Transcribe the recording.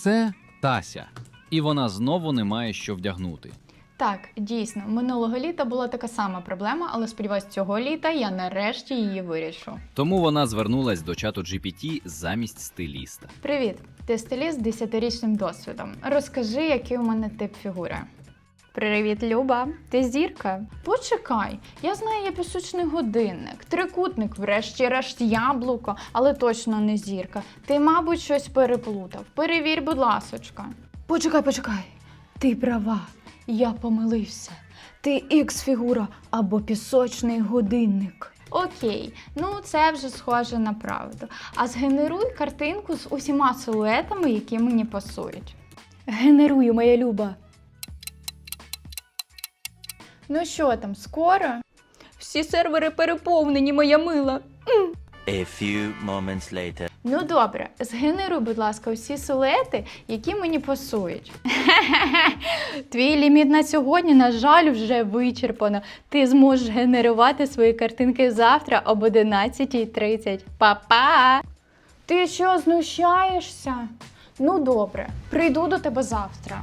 Це Тася. І вона знову не має що вдягнути. Так, дійсно, минулого літа була така сама проблема, але сподіваюсь, цього літа я нарешті її вирішу. Тому вона звернулась до чату GPT замість стиліста. Привіт, ти стиліст з 10-річним досвідом. Розкажи, який у мене тип фігури. Привіт, Люба. Ти зірка? Почекай, я знаю, є пісочний годинник, трикутник, врешті-решт, яблуко, але точно не зірка. Ти, мабуть, щось переплутав. Перевір, будь ласочка. Почекай, почекай. Ти права, я помилився. Ти ікс-фігура або пісочний годинник. Окей, ну це вже схоже на правду. А згенеруй картинку з усіма силуетами, які мені пасують. Генерую, моя люба. Ну що там, скоро? Всі сервери переповнені, моя мила. A few moments later. Ну добре, згенеруй, будь ласка, усі силуети, які мені пасують. Твій ліміт на сьогодні, на жаль, вже вичерпано. Ти зможеш генерувати свої картинки завтра об 11.30. Па-па! Ти що, знущаєшся? Ну добре, прийду до тебе завтра.